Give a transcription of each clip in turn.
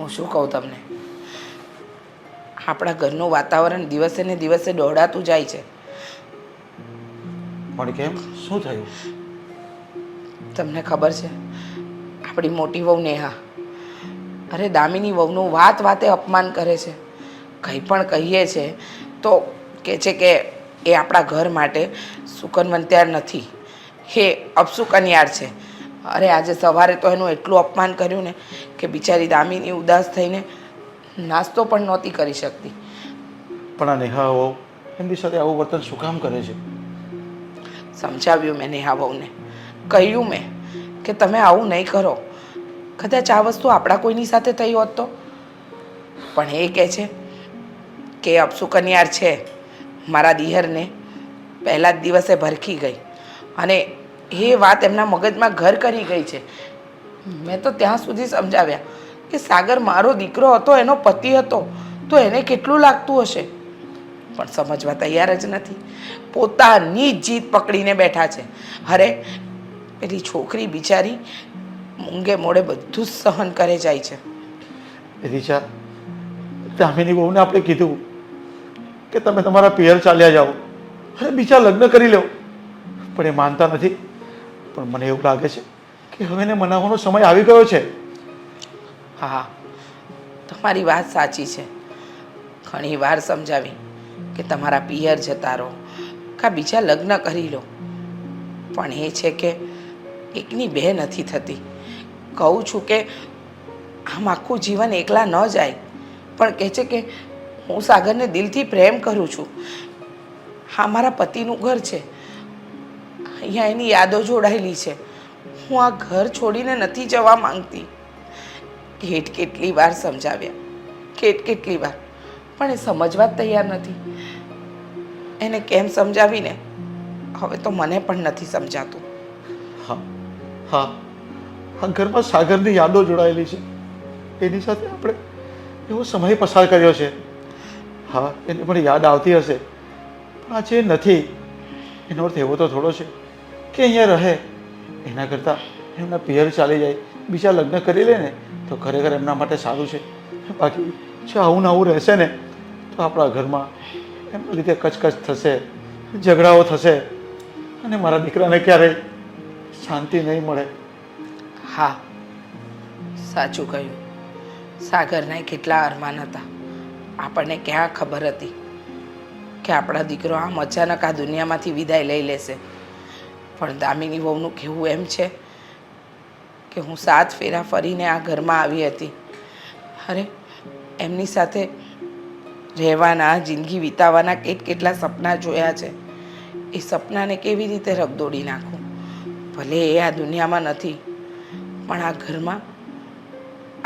હું શું કહું તમને? આપણા ઘરનું વાતાવરણ દિવસે ને દિવસે દોડાતું જાય છે. પણ કેમ? શું થયું? તમને ખબર છે આપણી મોટી વહુ નેહા અરે દામિની વહુનું વાત વાતે અપમાન કરે છે. કંઈ પણ કહીએ છે તો કે છે કે એ આપણા ઘર માટે સુકનવંત્યાર નથી. હે અપસુકન્યાર છે. અરે આજે સવારે તો એનું એટલું અપમાન કર્યું ને કે બિચારી દામિની ઉદાસ થઈને નાસ્તો પણ નહોતી કરી શકતી. પણ આ નેહાઓ એમની સાથે આવું વર્તન શું કામ કરે છે? સમજાવ્યું મેં નેહા વહુને કહ્યું મેં કે તમે આવું નહીં કરો. કદાચ આ વસ્તુ આપણા કોઈની સાથે થઈ હોત તો? પણ એ કહે છે કે અપસુકન્યાર છે. મારા દિહરને પહેલા જ દિવસે ભરખી ગઈ. અને એ વાત એમના મગજમાં ઘર કરી ગઈ છે. મેં તો ત્યાં સુધી સમજાવ્યા કે સાગર મારો દીકરો હતો, એનો પતિ હતો, તો એને કેટલું લાગતું હશે? પણ સમજવા તૈયાર જ નથી. પોતાની જીત પકડીને બેઠા છે. અરે, પેલી છોકરી બિચારી મૂંગે મોડે બધું સહન કરે જાય છે. રીચા, દામિની બહુને આપણે કીધું કે તમે તમારા પિયર ચાલ્યા જાઓ. અરે, બીજા લગ્ન કરી લો. પણ એ માનતા નથી. પણ મને એવું લાગે છે કે હવે એને મનાવવાનો સમય આવી ગયો છે. હા, તમારી વાત સાચી છે. ઘણી વાર સમજાવી કે તમારા પિયર જતા રહો, કાં બીજા લગ્ન કરી લો. પણ એ છે કે એકની બે નથી થતી. કહું છું કે આમ આખું જીવન એકલા ન જાય, પણ કહે છે કે હું સાગરને દિલથી પ્રેમ કરું છું. હા, મારા પતિનું ઘર છે. અહીંયા એની યાદો જોડાયેલી છે. હું આ ઘર છોડીને નથી જવા માંગતી. કેટ કેટલી વાર સમજાવ્યા. કેટ કેટલી વાર. પણ એ સમજવા જ તૈયાર નથી. એને કેમ સમજાવીને? હવે તો મને પણ નથી સમજાતું. હા હા. આ ઘરમાં સાગરની યાદો જોડાયેલી છે. એની સાથે આપણે એવો સમય પસાર કર્યો છે. હા, એને પણ યાદ આવતી હશે. પણ આજે નથી, એનો અર્થ એવો તો થોડો છે. કે અહીંયા રહે. એના કરતાં એમના પિયર ચાલી જાય. બીજા લગ્ન કરી લે ને, તો ખરેખર એમના માટે સારું છે. બાકી જો આવું ને આવું રહેશે ને, તો આપણા ઘરમાં એમના લીધે કચકચ થશે, ઝઘડાઓ થશે, અને મારા દીકરાને ક્યારેય શાંતિ નહીં મળે. હા, સાચું કહ્યું. સાગરના કેટલા અરમાન હતા. આપણને ક્યાં ખબર હતી કે આપણા દીકરો આમ અચાનક આ દુનિયામાંથી વિદાય લઈ લેશે. પણ દામિની વહુનું કહેવું એમ છે કે હું સાત ફેરા ફરીને આ ઘરમાં આવી હતી. અરે, એમની સાથે રહેવાના, જિંદગી વિતાવવાના કેટ કેટલા સપના જોયા છે. એ સપનાને કેવી રીતે રગદોડી નાખું? ભલે એ આ દુનિયામાં નથી, પણ આ ઘરમાં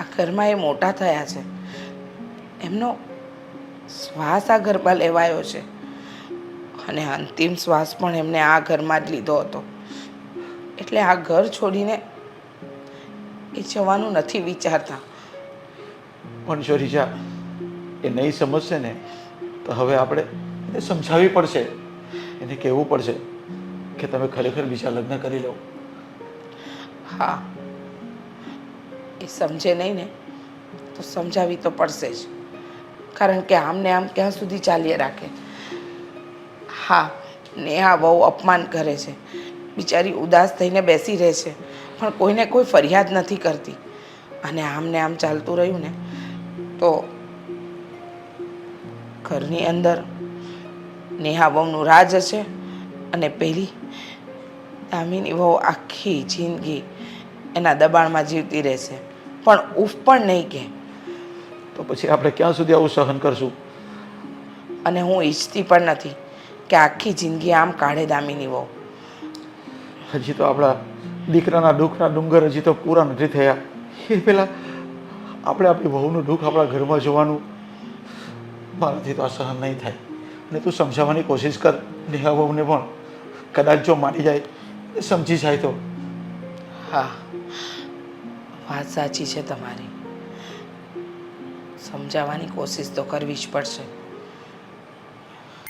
આ ઘરમાં એ મોટા થયા છે. એમનો શ્વાસ આ ગરબા લેવાયો છે. અને અંતિમ શ્વાસ પણ એમને આ ઘરમાં જ લીધો હતો. એટલે આ ઘર છોડીને એ જવાનું નથી વિચારતા. પણ જો રીજા એ નહીં સમજશે ને તો હવે આપણે એને સમજાવવી પડશે. એને કહેવું પડશે કે તમે ખરેખર બીજા લગ્ન કરી લો. હા. એ સમજે નહીં ને તો સમજાવી તો પડશે જ. કારણ કે આમને આમ ક્યાં સુધી ચાલ્યા રાખે? હા નેહા બહુ અપમાન કરે છે. બિચારી ઉદાસ થઈને બેસી રહે છે પણ કોઈને કોઈ ફરિયાદ નથી કરતી. અને આમને આમ ચાલતું રહ્યું ને તો ઘરની અંદર નેહા બહુનું રાજ હશે અને પેલી દામિની વહુ આખી જિંદગી એના દબાણમાં જીવતી રહેશે. પણ ઉફ પણ નહીં કહે તો પછી આપણે ક્યાં સુધી આવું સહન કરશું? અને હું ઈચ્છતી પણ નથી. કે આખી જિંદગી આમ કાઢે દામિની વહુ. હજી તો આપણા દીકરાના દુઃખના ડુંગર હજી તો પૂરા નથી થયા. એ પહેલાં આપણે આપણી વહુનું દુઃખ આપણા ઘરમાં જોવાનું મારાથી તો આ સહન નહીં થાય. અને તું સમજાવવાની કોશિશ કર નેહા વહુને પણ. કદાચ જો મારી જાય એ સમજી જાય તો. હા વાત સાચી છે તમારી. સમજાવવાની કોશિશ તો કરવી જ પડશે.